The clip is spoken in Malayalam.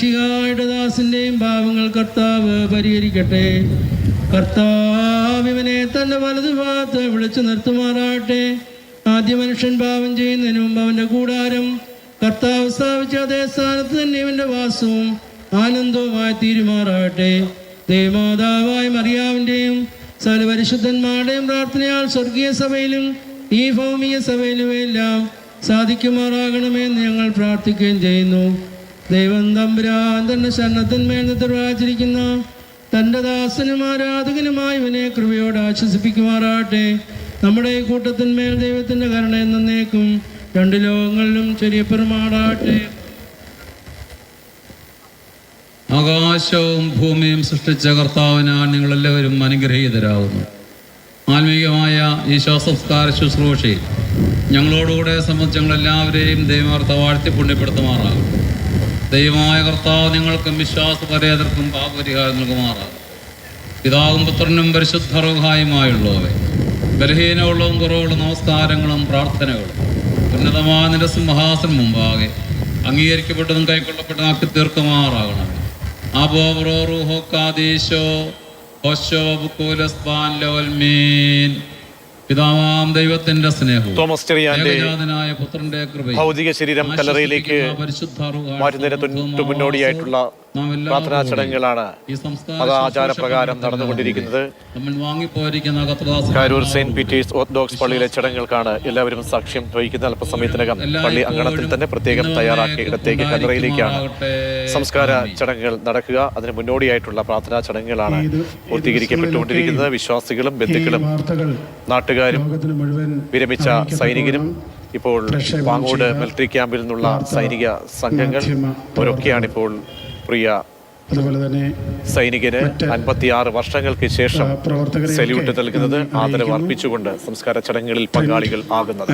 മിശിഹായുടെ ദാസിന്റെയും പാവങ്ങൾ കർത്താവ് പരിഹരിക്കട്ടെ. കർത്താവ് ഇവനെ വലതു വലതുഭാഗത്ത് വിളിച്ചു നിർത്തുമാറാട്ടെ ആദ്യ മനുഷ്യൻ പാപം ചെയ്യുന്നതിന് മുമ്പ് അവന്റെ കൂടാരം കർത്താവ് സ്ഥാപിച്ച അതേ സ്ഥാനത്ത് തന്നെ ഇവന്റെ വാസവും ആനന്ദവുമായി തീരുമാറാകട്ടെ. ദേവമാതാവായ മറിയാവിന്റെയും സകല പരിശുദ്ധന്മാരുടെയും പ്രാർത്ഥനയാൽ സ്വർഗീയ സഭയിലും ഈ ഭൗമിക സഭയിലും എല്ലാം സാധിക്കുമാറാകണമെന്ന് ഞങ്ങൾ പ്രാർത്ഥിക്കുകയും ചെയ്യുന്നു. ദൈവം തമ്പുരാൻ തന്റെ ശരണത്തിന്മേൽ നിർവാചരിക്കുന്ന തന്റെ ദാസനും ആരാധകനുമായി ഇവനെ കൃപയോട് ആശ്വസിപ്പിക്കുമാറാട്ടെ നമ്മുടെ ഈ കൂട്ടത്തിന്മേൽ ദൈവത്തിന്റെ കരുണ എന്നേക്കും രണ്ട് ലോകങ്ങളിലും ചെറിയ ചെറിയപ്പെരുമാറാട്ടെ ആകാശവും ഭൂമിയും സൃഷ്ടിച്ച കർത്താവിനാൽ നിങ്ങളെല്ലാവരും അനുഗ്രഹീതരാകുന്നു. ആത്മീയമായ ഈ ശ്വാസംസ്കാര ശുശ്രൂഷയിൽ ഞങ്ങളോടുകൂടെ സംബന്ധിച്ച് ഞങ്ങളെല്ലാവരെയും ദൈവാർത്ഥ വാഴ്ത്തി പുണ്യപ്പെടുത്തുമാറാകും ദൈവമായ കർത്താവ് നിങ്ങൾക്കും വിശ്വാസപരേതർക്കും പാപപരിഹാരം നൽകുമാറാകും പിതാവും പുത്രനും പരിശുദ്ധറുഹായുമായുള്ളവേ ബലഹീനമുള്ളതും കുറവുള്ള നമസ്കാരങ്ങളും പ്രാർത്ഥനകളും ഉന്നതമായ നിന്റെ സിംഹാസനം മുമ്പാകെ അംഗീകരിക്കപ്പെട്ടതും കൈക്കൊള്ളപ്പെട്ടതാക്കി തീർക്കുമാറാകണം അബോറോറുഹോക്കാദീശോ ഹോശോ ബുക്കൂലസ്ബാൻ ലോൽമീൻ പിതാവാം ദൈവത്തിന്റെ സ്നേഹവും തോമസ് ചെറിയാന്റെ പുത്രന്റെ ഭൗതിക ശരീരം കല്ലറയിലേക്ക് മാറ്റുന്നതിന് മുന്നോടിയായിട്ടുള്ള പ്രാർത്ഥനാ ചടങ്ങുകളാണ് നടന്നുകൊണ്ടിരിക്കുന്നത്. നമ്മൾ വാങ്ങിപ്പോയിരിക്കുന്ന കത്രദാസ കാരൂർ സെയിന്റ് പീറ്റേഴ്സ് ഓർത്തഡോക്സ് പള്ളിയിലെ ചടങ്ങുകൾക്കാണ് എല്ലാവരും സാക്ഷ്യം വഹിക്കുന്ന അല്പസമയത്തിനകം പള്ളി അങ്കണത്തിൽ തന്നെ പ്രത്യേകം തയ്യാറാക്കിയ ഇടത്തേക്ക് കല്ലറയിലേക്കാണ് സംസ്കാര ചടങ്ങുകൾ നടക്കുക. അതിന് മുന്നോടിയായിട്ടുള്ള പ്രാർത്ഥനാ ചടങ്ങുകളാണ് പൂർത്തീകരിക്കപ്പെട്ടുകൊണ്ടിരിക്കുന്നത്. വിശ്വാസികളും ബന്ധുക്കളും നാട്ടുകാരും വിരമിച്ച സൈനികരും ഇപ്പോൾ പാങ്ങോട് മിലിറ്ററി ക്യാമ്പിൽ നിന്നുള്ള സൈനിക സംഘങ്ങൾ അവരൊക്കെയാണ് ഇപ്പോൾ പ്രിയ സൈനികന് അൻപത്തിയാറ് വർഷങ്ങൾക്ക് ശേഷം സല്യൂട്ട് നൽകുന്നത് ആദരവ് അർപ്പിച്ചുകൊണ്ട് സംസ്കാര ചടങ്ങുകളിൽ പങ്കാളികൾ ആകുന്നത്.